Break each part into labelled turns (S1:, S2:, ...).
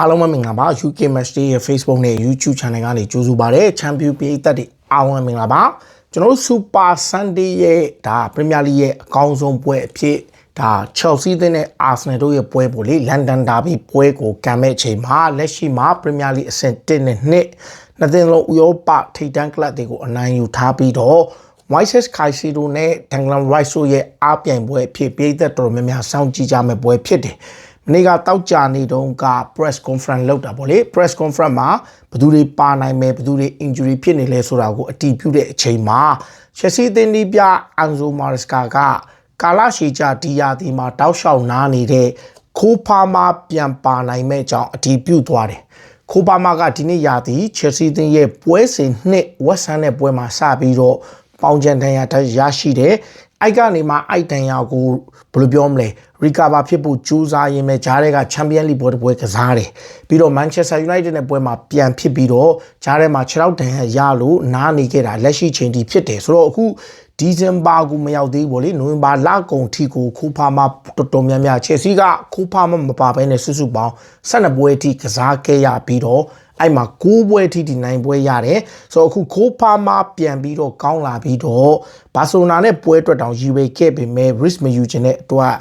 S1: အားလုံးပဲမင်္ဂလာပါ UK Match Day ရဲ့ Facebook နဲ့ YouTube Channel ကနေကြိုဆိုပါရစေ Champion ပြည်သက်တွေအားလုံးပဲမင်္ဂလာပါကျွန်တော်တို့ Super Sunday ရဲ့ဒါ Premier League ရဲ့အကောင်းဆုံးပွဲအဖြစ်ဒါ Chelsea တဲ့နဲ့ Arsenal တို့ရဲ့ပွဲပေါ့လေ London Derby ပွဲကိုကံမဲ့ချိန်မှာလက်ရှိမှာ Premier League အဆင့်1နဲ့2နှစ်သင်းလုံးဥရောပထိပ်တန်းကလပ်တွေကိုအနိုင်ယူထားပြီးတော့ Moises Caicedo နဲ့ Declan Rice တို့ရဲ့အားပြိုင်ပွဲအဖြစ်ပြည်သက်တော်များများစောင့်ကြည့်ကြမယ့်ပွဲဖြစ်တယ်။ မနေ့ကတောက်ကြနေတုန်းက press conference လုပ်တာပေါ့လေ press conference မှာဘယ်သူတွေပါနိုင်မယ်ဘယ်သူတွေ injury ဖြစ်နေလဲဆိုတာကိုအတည်ပြုတဲ့အချိန်မှာ Chelsea သင်းဒီပြ Anzo Maresca ကကာလာရှီချာဒီယာဒီမှာတောက်လျှောက်နားနေတဲ့ခိုးဖားမပြန်ပါနိုင်မဲ့အကြောင်းအတည်ပြုသွားတယ်။ခိုးပါမာကဒီနေ့ရာသီ Chelsea သင်းရဲ့ပွဲစဉ်နှစ်ဝက်ဆန်တဲ့ပွဲမှာစပြီးတော့ပေါင်ချန်တန်ရာတက်ရရှိတယ်။အိုက်ကနေမှအိုက်တန်ရာကိုဘယ်လိုပြောမလဲ ရီကာဗာဖြစ်ဖို့ကြိုးစားရင်းမဲ့ဂျားတွေကချန်ပီယံလိပွဲတစ်ပွဲကစားတယ်။ပြီးတော့ Manchester United နဲ့ပွဲမှာပြန်ဖြစ်ပြီးတော့ဂျားထဲမှာ6ရောက်တန်ရာရလို့နားနေခဲ့တာလက်ရှိချိန်ထိဖြစ်တယ်ဆိုတော့အခုဒီဇင်ဘာကိုမရောက်သေးဘူးလေနိုဝင်ဘာလကုန်ထိကိုခိုးဖားမတော်တော်များများချယ်ဆီကခိုးဖားမမပါဘဲနဲ့စုစုပေါင်း12ပွဲအထိကစားခဲ့ရပြီးတော့အဲ့မှာ6ပွဲထိဒီ9ပွဲရတယ်ဆိုတော့အခုခိုးဖားမပြန်ပြီးတော့ကောင်းလာပြီးတော့ဘာစီလိုနာနဲ့ပွဲအတွက်တောင်ရီဝေခဲ့ပေမဲ့ risk မယူခြင်းတဲ့အတွက်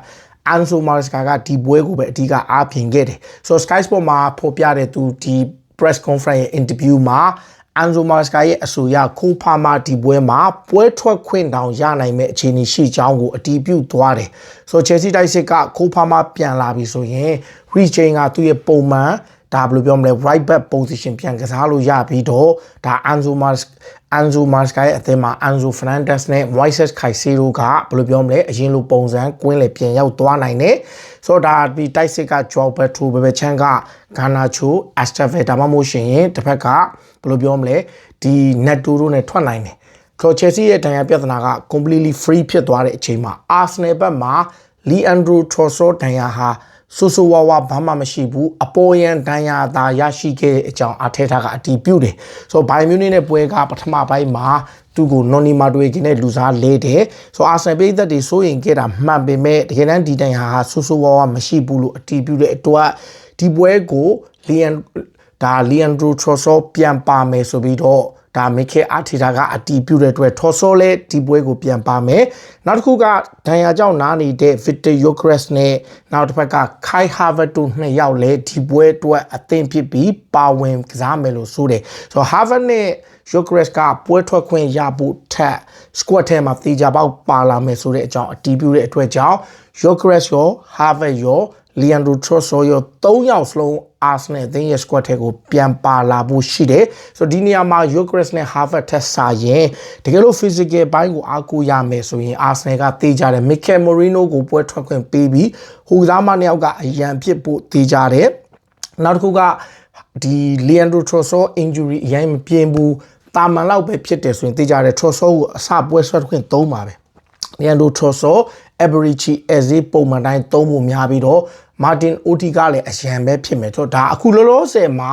S1: အန်ဆိုမာစကာကဒီပွဲကိုပဲအဓိကအားဖြင့်ခဲ့တယ်ဆိုတော့ Sky Sport မှာဖော်ပြတဲ့သူဒီ press conference ရဲ့ interview မှာအန်ဇိုမာစကာရဲ့အဆိုအရခိုးဖာမာဒီပွဲမှာပွဲထွက်ခွင့်တောင်ရနိုင်မဲ့အခြေအနေရှိကြောင်းကိုအတည်ပြုသွားတယ်ဆိုတော့ Chelsea တိုက်စစ်ကခိုးဖာမာပြန်လာပြီဆိုရင် Rechain ကသူ့ရဲ့ပုံမှန် ဒါဘယ်လိုပြောမလဲ right back position ပြန်ကစားလို့ရပြီးတော့ဒါ Anzo Mas Anzo Mas ရဲ့အသင်းမှာ Anzo Fernandez နဲ့ Moises Caicedo ကဘယ်လိုပြောမလဲအရင်လိုပုံစံကွင်းလေပြန်ရောက်သွားနိုင်တယ်ဆိုတော့ဒါဒီတိုက်စစ်က Joao Pedro ဘယ်ဘက်ချမ်းက Garnacho Esteve ဒါမှမဟုတ်ရှင်ရင်တစ်ဖက်ကဘယ်လိုပြောမလဲဒီ Neto တို့နဲ့ထွက်နိုင်တယ်ဆိုတော့ Chelsea ရဲ့တန်ရာပြဿနာက completely free ဖြစ်သွားတဲ့အချိန်မှာ Arsenal ဘက်မှာ Leandro Trossard တန်ရာဟာ ဆူဆူဝါဝါဘာမှမရှိဘူးအပေါ်ယံတန်ရာသာရရှိခဲ့တဲ့အကြောင်းအထဲထားကအတီးပြုတ်တယ်ဆိုတော့ဘိုင်မြူနစ်နဲ့ပွဲကပထမပိုင်းမှာသူ့ကိုနော်နီမာတွေကင်းနဲ့လူစားလဲတယ်ဆိုတော့အာဆန်ပိသက်တွေစိုးရင်ခဲ့တာမှန်ပေမဲ့တကယ်တမ်းဒီတိုင်ဟာဆူဆူဝါဝါမရှိဘူးလို့အတီးပြုတ်တဲ့အတွက်ဒီပွဲကိုလီယန်ဒါလီယန်ဒရိုထရောဆောပြန်ပါမယ်ဆိုပြီးတော့ ဒါမိခေအာတီတာကအတီးပြုတ်တဲ့အတွက်ထော်ဆောလဲဒီပွဲကိုပြန်ပါမယ်နောက်တစ်ခုကဒဏ်ရာကြောင့်နားနေတဲ့ Victor Yokres နဲ့နောက်တစ်ဖက်က Kai Havertz တို့နှစ်ယောက်လဲဒီပွဲအတွက်အသင့်ဖြစ်ပြီးပါဝင်ကစားမယ်လို့ဆိုတယ်ဆိုတော့ Havertz နဲ့ Yokres ကပွဲထွက်ခွင့်ရဖို့ထက် squad ထဲမှာတေချာပေါက်ပါလာမယ်ဆိုတဲ့အကြောင်းအတီးပြုတဲ့အတွက်ကြောင့် Yokres ရော Havertz ရော Leandro Trossard ရော၃ယောက်စလုံး Arsenal အသင်းရဲ့ squad ထဲကိုပြန်ပါလာဖို့ရှိတယ်ဆိုတော့ဒီနေရာမှာ Yokres နဲ့ Havertz ထက်စာရင်တကယ်လို့ physical ဘိုင်းကိုအားကိုးရမယ်ဆိုရင် Arsenal ကတေးကြတယ် Mikel Merino ကိုပွဲထွက်ခွင့်ပေးပြီးဟိုကစားမနှစ်ယောက်ကအရန်ဖြစ်ဖို့တေးကြတယ်နောက်တစ်ခုကဒီ Leandro Trossard injury အရင်မပြင်းဘူးတာမန်လောက်ပဲဖြစ်တယ်ဆိုရင်တေးကြတယ် Trossard ကိုအစပွဲဆွဲခွင့်သုံးပါပဲ Leandro Trossard Eberici အဇေးပုံမှန်တိုင်းသုံးဖို့များပြီးတော့ Martin Oti ကလည်းအရန်ပဲဖြစ်မယ်ဆိုတော့ဒါအခုလောလောဆယ်မှာ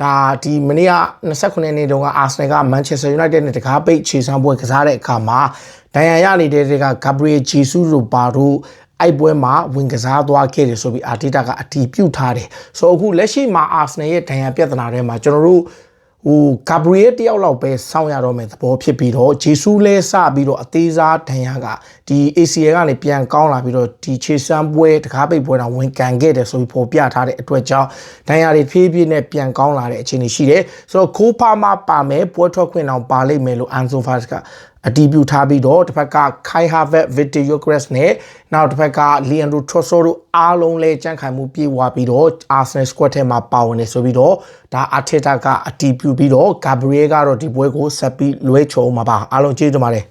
S1: ဒါဒီမနေ့က29ရက်နေ့တုန်းက Arsenal က Manchester United နဲ့တကားပိတ်ခြေစမ်းပွဲကစားတဲ့အခါမှာဒဏ်ရာရနေတဲ့တွေက Gabriel Jesus တို့ပါတို့အိုက်ပွဲမှာဝင်ကစားသွားခဲ့တယ်ဆိုပြီးအာတီတာကအတီးပြုတ်ထားတယ်ဆိုတော့အခုလက်ရှိမှာ Arsenal ရဲ့ဒဏ်ရာပြဿနာတွေမှာကျွန်တော်တို့ ဟိုဂါဘရီယယ်တယောက်လောက်ပဲစောင့်ရတော့မယ်သဘောဖြစ်ပြီးတော့ဂျေဆူးလဲစပြီးတော့အသေးစားဒဏ်ရာကဒီ ACL ကနေပြန်ကောင်းလာပြီးတော့ဒီခြေစမ်းပွဲတကားပိတ်ပွဲတော့ဝင်ကန်ခဲ့တယ်ဆိုပြီးပေါ်ပြထားတဲ့အတွက်ကြောင့်ဒဏ်ရာတွေဖြည်းဖြည်းနဲ့ပြန်ကောင်းလာတဲ့အခြေအနေရှိတယ်ဆိုတော့ခိုးဖာမပါမယ်ပွဲထွက်ခွင့်အောင်ပါလိမ့်မယ်လို့အန်ဆိုဖာစက အတီးပြုထားပြီးတော့တစ်ဖက်က Kai Havertz, Victor Gyokeres နဲ့နောက်တစ်ဖက်က Leandro Trossard တို့အားလုံးလဲကြန့်ခိုင်မှုပြေဝပြီးတော့ Arsenal squad ထဲမှာပါဝင်နေဆိုပြီးတော့ဒါ Arteta ကအတီးပြုပြီးတော့ Gabriel ကတော့ဒီပွဲကိုဆက်ပြီးလွဲချုံမှာပါအားလုံးကျေးဇူးတင်ပါတယ်